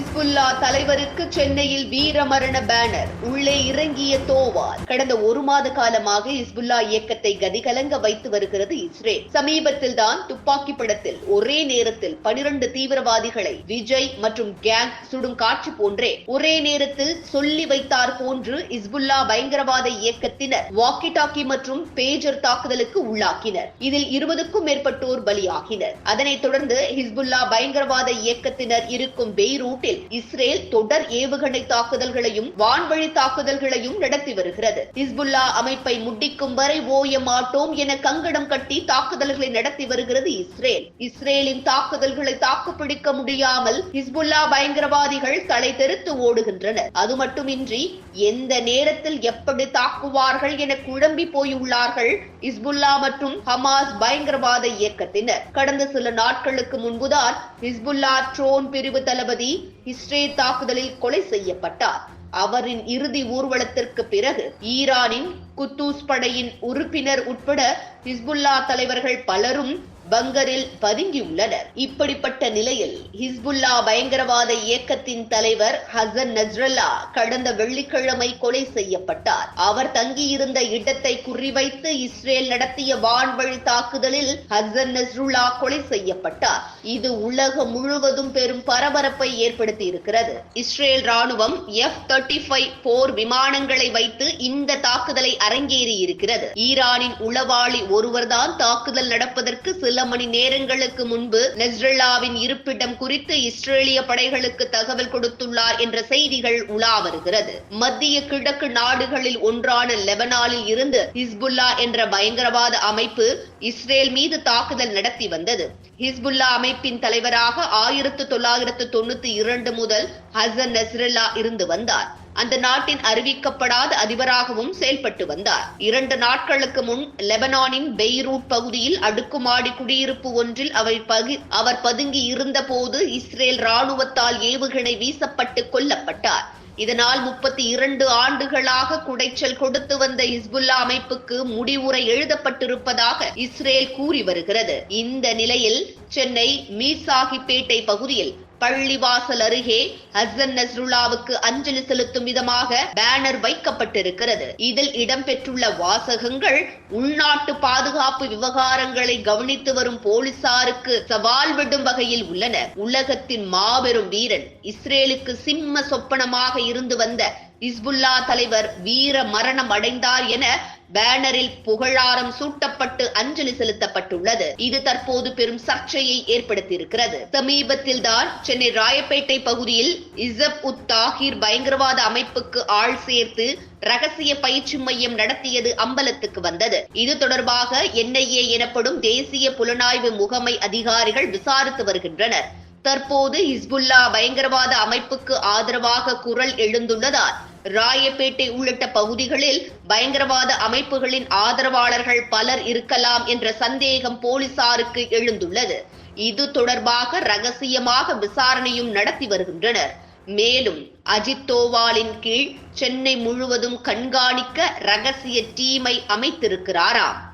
Hezbollah தலைவருக்கு சென்னையில் வீரமரண banner உள்ளே இறங்கிய தோவால். கடந்த ஒரு மாத காலமாக ஹிஸ்புல்லா இயக்கத்தை கதிகலங்க வைத்து வருகிறது இஸ்ரேல். சமீபத்தில் தான் துப்பாக்கி படத்தில் ஒரே நேரத்தில் பனிரண்டு தீவிரவாதிகளை விஜய் மற்றும் கேங் சுடும் காட்சி போன்றே ஒரே நேரத்தில் சொல்லி வைத்தார் போன்று ஹிஸ்புல்லா பயங்கரவாத இயக்கத்தினர் வாக்கி டாக்கி மற்றும் பேஜர் தாக்குதலுக்கு உள்ளாக்கினர். இதில் இருபதுக்கும் மேற்பட்டோர் பலியாகினர். அதனைத் தொடர்ந்து ஹிஸ்புல்லா பயங்கரவாத இயக்கத்தினர் இருக்கும் பெய்ரூட்டில் இஸ்ரேல் தொடர் ஏவுகணை தாக்குதல்களையும் வான்வழி தாக்குதல்களையும் நடத்தி வருகிறது. ஹிஸ்புல்லா அமைப்பை முட்டிக்கும் வரை ஓய மாட்டோம் என கங்கடம் கட்டி தாக்குதல்களை நடத்தி வருகிறது இஸ்ரேல். இஸ்ரேலின் தாக்குதல்களை தாக்குப்பிடிக்க முடியாமல் ஹிஸ்புல்லா பயங்கரவாதிகள் தலை தெருத்து ஓடுகின்றனர். அது மட்டுமின்றி எந்த நேரத்தில் எப்படி தாக்குவார்கள் என குழம்பி போயுள்ளார்கள் ஹிஸ்புல்லா மற்றும் ஹமாஸ் பயங்கரவாத இயக்கத்தினர். கடந்த சில நாட்களுக்கு முன்புதான் ஹிஸ்புல்லா ட்ரோன் பிரிவு தளபதி இஸ்ரே தாக்குதலில் கொலை செய்யப்பட்டார். அவரின் இறுதி ஊர்வலத்திற்கு பிறகு ஈரானின் குத்தூஸ் படையின் உறுப்பினர் உட்பட ஹிஸ்புல்லா தலைவர்கள் பலரும் பங்கரில் பதுங்கியுள்ளனர். இப்படிப்பட்ட நிலையில் ஹிஸ்புல்லா பயங்கரவாத இயக்கத்தின் தலைவர் ஹசன் நஸ்ரல்லா கடந்த வெள்ளிக்கிழமை கொலை செய்யப்பட்டார். அவர் தங்கியிருந்த இடத்தை குறிவைத்து இஸ்ரேல் நடத்திய வான்வழி தாக்குதலில் ஹசன் நஸ்ருல்லா கொலை செய்யப்பட்டார். இது உலகம் முழுவதும் பெரும் பரபரப்பை ஏற்படுத்தி இருக்கிறது இஸ்ரேல் ராணுவம் எஃப் தேர்ட்டி ஃபைவ் போர் விமானங்களை வைத்து இந்த தாக்குதலை அரங்கேறி இருக்கிறது ஈரானின் உளவாளி ஒருவர்தான் தாக்குதல் நடப்பதற்கு சில மணி நேரங்களுக்கு முன்பு நெஸ்ரல்லாவின் இருப்பிடம் குறித்து இஸ்ரேலிய படைகளுக்கு தகவல் கொடுத்துள்ளார் என்ற செய்திகள் உலா வருகிறது. மத்திய கிழக்கு நாடுகளில் ஒன்றான லெபனானில் இருந்து ஹிஸ்புல்லா என்ற பயங்கரவாத அமைப்பு இஸ்ரேல் மீது தாக்குதல் நடத்தி வந்தது. ஹிஸ்புல்லா அமைப்பின் தலைவராக ஆயிரத்து தொள்ளாயிரத்து தொண்ணூத்தி இரண்டு முதல் ஹசன் நஸ்ரல்லா இருந்து வந்தார். அந்த நாட்டின் அறிவிக்கப்படாத அதிபராகவும் செயல்பட்டு வந்தார். இரண்டு நாட்களுக்கு முன் லெபனானின் பெய்ரூட் பகுதியில் அடுக்குமாடி குடியிருப்பு ஒன்றில் அவர் பகி அவர் பதுங்கி இருந்தபோது இஸ்ரேல் ராணுவத்தால் ஏவுகணை வீசப்பட்டு கொல்லப்பட்டார். இதனால் முப்பத்தி இரண்டு ஆண்டுகளாக குடைச்சல் கொடுத்து வந்த ஹிஸ்புல்லா அமைப்புக்கு முடிவுரை எழுதப்பட்டிருப்பதாக இஸ்ரேல் கூறி வருகிறது. இந்த நிலையில் சென்னை மீர்சாகிப்பேட்டை பகுதியில் பள்ளிவாசல் அருகே ஹசன் நஸ்ருல்லாவுக்கு அஞ்சலி செலுத்தும் விதமாக பேனர் வைக்கப்பட்டிருக்கிறது. இதில் இடம்பெற்றுள்ள வாசகங்கள் உள்நாட்டு பாதுகாப்பு விவகாரங்களை கவனித்து வரும் போலீசாருக்கு சவால் விடும் வகையில் உள்ளன. உலகத்தின் மாபெரும் வீரன் இஸ்ரேலுக்கு சிம்ம சொப்பனமாக இருந்து வந்த இஸ்புல்லா தலைவர் வீர மரணம் அடைந்தார் என பேனரில் புகழாரம் சூட்டப்பட்டு அஞ்சலி செலுத்தப்பட்டுள்ளது. இது தற்போது பெரும் சர்ச்சையை ஏற்படுத்தியிருக்கிறது. சமீபத்தில் தான் சென்னை ராயப்பேட்டை பகுதியில் இசப் உத் தாகிர் பயங்கரவாத அமைப்புக்கு ஆள் சேர்த்து ரகசிய பயிற்சி மையம் நடத்தியது அம்பலத்துக்கு வந்தது. இது தொடர்பாக என்ஐஏ எனப்படும் தேசிய புலனாய்வு முகமை அதிகாரிகள் விசாரித்து வருகின்றனர். தற்போது ஹிஸ்புல்லா பயங்கரவாத அமைப்புக்கு ஆதரவாக குரல் எழுந்துள்ளதால் ராயப்பேட்டை உள்ளிட்ட பகுதிகளில் பயங்கரவாத அமைப்புகளின் ஆதரவாளர்கள் பலர் இருக்கலாம் என்ற சந்தேகம் போலீசாருக்கு எழுந்துள்ளது. இது தொடர்பாக ரகசியமாக விசாரணையும் நடத்தி வருகின்றனர். மேலும் அஜித் தோவாலின் கீழ் சென்னை முழுவதும் கண்காணிக்க ரகசிய டீமை அமைத்திருக்கிறாராம்.